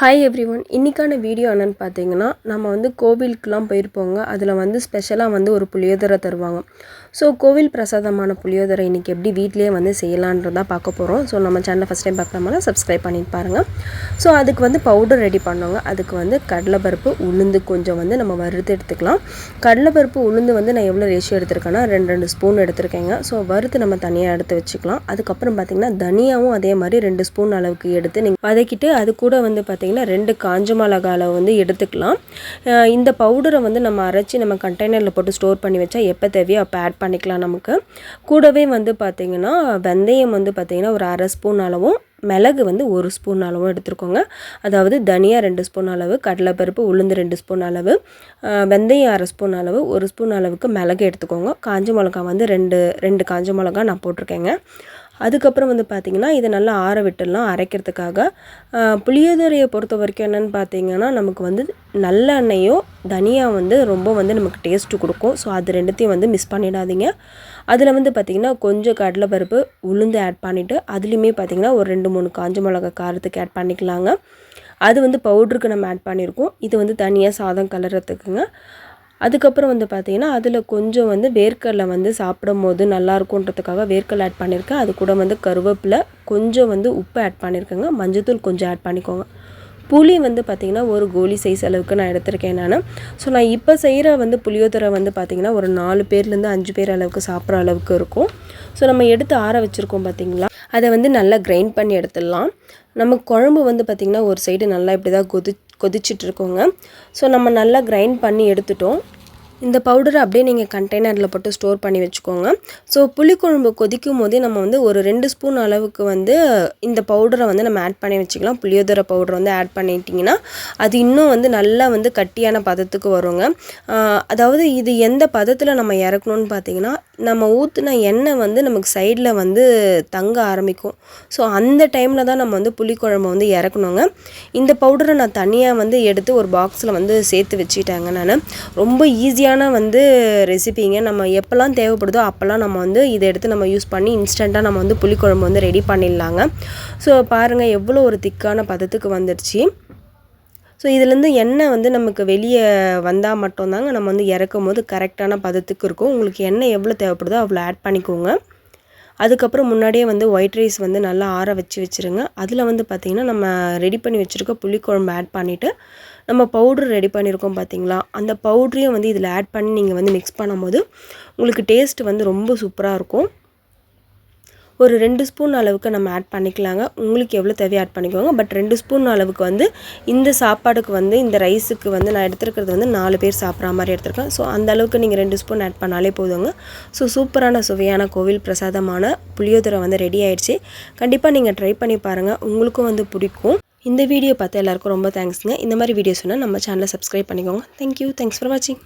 Hi everyone இன்றைக்கான video என்னென்னு பார்த்தீங்கன்னா நம்ம வந்து கோவிலுக்கெலாம் போயிருப்போங்க. அதில் வந்து ஸ்பெஷலாக வந்து ஒரு புளியோதரை தருவாங்க. ஸோ கோவில் பிரசாதமான புளியோதரை இன்றைக்கி எப்படி வீட்லேயே வந்து செய்யலான்றதான் பார்க்க போகிறோம் ஸோ நம்ம சேனலை ஃபஸ்ட் டைம் பார்க்குறோம்னா சப்ஸ்கிரைப் பண்ணிட்டு பாருங்கள் ஸோ அதுக்கு வந்து பவுடர் ரெடி பண்ணோங்க அதுக்கு வந்து கடலைப்பருப்பு உளுந்து கொஞ்சம் வந்து நம்ம வறுத்து எடுத்துக்கலாம். கடலைப்பருப்பு உளுந்து வந்து நான் எவ்வளோ ரேஷியோ எடுத்திருக்கேன்னா ரெண்டு ரெண்டு ஸ்பூன் எடுத்திருக்கேங்க. ஸோ வறுத்து நம்ம தனியாக எடுத்து வச்சுக்கலாம். அதுக்கப்புறம் பார்த்திங்கன்னா தனியாகவும் அதே மாதிரி ரெண்டு ஸ்பூன் அளவுக்கு எடுத்து நீங்கள் வதக்கிட்டு அது கூட வந்து பார்த்திங்கன்னா பார்த்திங்கன்னா ரெண்டு காஞ்ச மிளகாவில் வந்து எடுத்துக்கலாம். இந்த பவுடரை வந்து நம்ம அரைச்சி நம்ம கண்டெய்னரில் போட்டு ஸ்டோர் பண்ணி வச்சா எப்போ தேவையோ அப்போ ஆட் பண்ணிக்கலாம் நமக்கு. கூடவே வந்து பார்த்திங்கன்னா வெந்தயம் வந்து பார்த்திங்கன்னா ஒரு அரை ஸ்பூன் அளவும் மிளகு வந்து ஒரு ஸ்பூன் அளவும் எடுத்துருக்கோங்க. அதாவது தனியாக ரெண்டு ஸ்பூன் அளவு கடலைப்பருப்பு உளுந்து ரெண்டு ஸ்பூன் அளவு வெந்தயம் அரை ஸ்பூன் அளவு ஒரு ஸ்பூன் அளவுக்கு மிளகு எடுத்துக்கோங்க. காஞ்ச மிளகா வந்து ரெண்டு ரெண்டு காஞ்ச மிளகா நான் போட்டிருக்கேங்க. அதுக்கப்புறம் வந்து பார்த்திங்கன்னா இதை நல்லா ஆற விட்டுடலாம். அரைக்கிறதுக்காக புளியோதரையை பொறுத்த வரைக்கும் என்னென்னு பார்த்தீங்கன்னா நமக்கு வந்து நல்லெண்ணெயோ தனியாக வந்து ரொம்ப வந்து நமக்கு டேஸ்ட்டு கொடுக்கும். ஸோ அது ரெண்டுத்தையும் வந்து மிஸ் பண்ணிடாதீங்க. அதில் வந்து பார்த்திங்கன்னா கொஞ்சம் கடலைப்பருப்பு உளுந்து ஆட் பண்ணிவிட்டு அதுலேயுமே பார்த்திங்கன்னா ஒரு ரெண்டு மூணு காஞ்ச மிளகா காரத்துக்கு ஆட் பண்ணிக்கலாங்க. அது வந்து பவுட்ருக்கு நம்ம ஆட் பண்ணியிருக்கோம் இது வந்து தனியாக சாதம் கலரத்துக்குங்க அதுக்கப்புறம் வந்து பார்த்திங்கன்னா அதில் கொஞ்சம் வந்து வேர்க்கடலை வந்து சாப்பிடும் போது நல்லாயிருக்குன்றதுக்காக வேர்க்கடலை ஆட் பண்ணியிருக்கேன். அது கூட வந்து கருவேப்பிலை கொஞ்சம் வந்து உப்பு ஆட் பண்ணியிருக்கேங்க. மஞ்சத்தூள் கொஞ்சம் ஆட் பண்ணிக்கோங்க. புளி வந்து பார்த்திங்கன்னா ஒரு கோலி சைஸ் அளவுக்கு நான் எடுத்திருக்கேன் நான். ஸோ நான் இப்போ செய்கிற வந்து புளியோதரை வந்து பார்த்திங்கன்னா ஒரு நாலு பேர்லேருந்து அஞ்சு பேர் அளவுக்கு சாப்பிட்ற அளவுக்கு இருக்கும். ஸோ நம்ம எடுத்து ஆற வச்சுருக்கோம் பார்த்திங்களா அதை வந்து நல்லா கிரைண்ட் பண்ணி எடுத்துடலாம். நம்ம குழம்பு வந்து பார்த்திங்கன்னா ஒரு சைடு நல்லா இப்படி தான் கொதி கொதிச்சிட்ருக்கோங்க ஸோ நம்ம நல்லா கிரைண்ட் பண்ணி எடுத்துட்டோம். இந்த பவுடரை அப்படியே நீங்கள் கண்டெய்னரில் போட்டு ஸ்டோர் பண்ணி வச்சுக்கோங்க. ஸோ புளிக்குழம்பு கொதிக்கும் போதே நம்ம வந்து ஒரு ரெண்டு ஸ்பூன் அளவுக்கு வந்து இந்த பவுடரை வந்து நம்ம ஆட் பண்ணி வச்சுக்கலாம். புளியோதரை பவுடர் வந்து ஆட் பண்ணிட்டிங்கன்னா அது இன்னும் வந்து நல்லா வந்து கட்டியான பதத்துக்கு வருங்க. அதாவது இது எந்த பதத்தில் நம்ம இறக்கணும்னு பார்த்தீங்கன்னா நம்ம ஊற்றுன எண்ணெய் வந்து நமக்கு சைடில் வந்து தங்க ஆரம்பிக்கும். ஸோ அந்த டைமில் தான் நம்ம வந்து புளிக்குழம்பு வந்து இறக்கணுங்க. இந்த பவுடரை நான் தனியாக வந்து எடுத்து ஒரு பாக்ஸில் வந்து சேர்த்து வச்சுட்டாங்க நான். ரொம்ப ஈஸியாக ஈஸியான வந்து ரெசிபிங்க. நம்ம எப்போல்லாம் தேவைப்படுதோ அப்போல்லாம் நம்ம வந்து இதை எடுத்து நம்ம யூஸ் பண்ணி இன்ஸ்டண்ட்டாக நம்ம வந்து புளிக்குழம்பு வந்து ரெடி பண்ணிடலாங்க. ஸோ பாருங்கள் எவ்வளோ ஒரு திக்கான பதத்துக்கு வந்துடுச்சு. ஸோ இதுலேருந்து எண்ணெய் வந்து நமக்கு வெளியே வந்தால் மட்டும்தாங்க நம்ம வந்து இறக்கும் போது கரெக்டான பதத்துக்கு இருக்கும். உங்களுக்கு எண்ணெய் எவ்வளோ தேவைப்படுதோ அவ்வளோ ஆட் பண்ணிக்கோங்க. அதுக்கப்புறம் முன்னாடியே வந்து ஒயிட் ரைஸ் வந்து நல்லா ஆற வச்சு வச்சுருங்க. அதில் வந்து பார்த்திங்கன்னா நம்ம ரெடி பண்ணி வச்சுருக்க புளிக்குழம்பு ஆட் பண்ணிவிட்டு நம்ம பவுட்ரு ரெடி பண்ணியிருக்கோம் பார்த்தீங்களா அந்த பவுட்ரையும் வந்து இதில் ஆட் பண்ணி நீங்கள் வந்து மிக்ஸ் பண்ணும்போது உங்களுக்கு டேஸ்ட் வந்து ரொம்ப சூப்பராக இருக்கும். ஒரு ரெண்டு ஸ்பூன் அளவுக்கு நம்ம ஆட் பண்ணிக்கலாங்க. உங்களுக்கு எவ்வளோ தேவையோ ஆட் பண்ணிக்கோங்க. பட் ரெண்டு ஸ்பூன் அளவுக்கு வந்து இந்த சாப்பாடுக்கு வந்து இந்த ரைஸுக்கு வந்து நான் எடுத்துருக்கிறது வந்து நாலு பேர் சாப்பிட்ற மாதிரி எடுத்துருக்கேன். ஸோ அந்த அளவுக்கு நீங்கள் ரெண்டு ஸ்பூன் ஆட் பண்ணாலே போதுங்க. ஸோ சூப்பரான சுவையான கோவில் பிரசாதமான புளியோதரை வந்து ரெடி ஆயிடுச்சு. கண்டிப்பாக நீங்கள் ட்ரை பண்ணி பாருங்கள் உங்களுக்கும் வந்து பிடிக்கும். இந்த வீடியோ பார்த்து எல்லாருக்கும் ரொம்ப தேங்க்ஸுங்க இந்த மாதிரி வீடியோஸ்னால் நம்ம சேனலை சப்ஸ்கிரைப் பண்ணிக்கோங்க. தேங்க்யூ தேங்க்ஸ் ஃபார் வாட்சிங்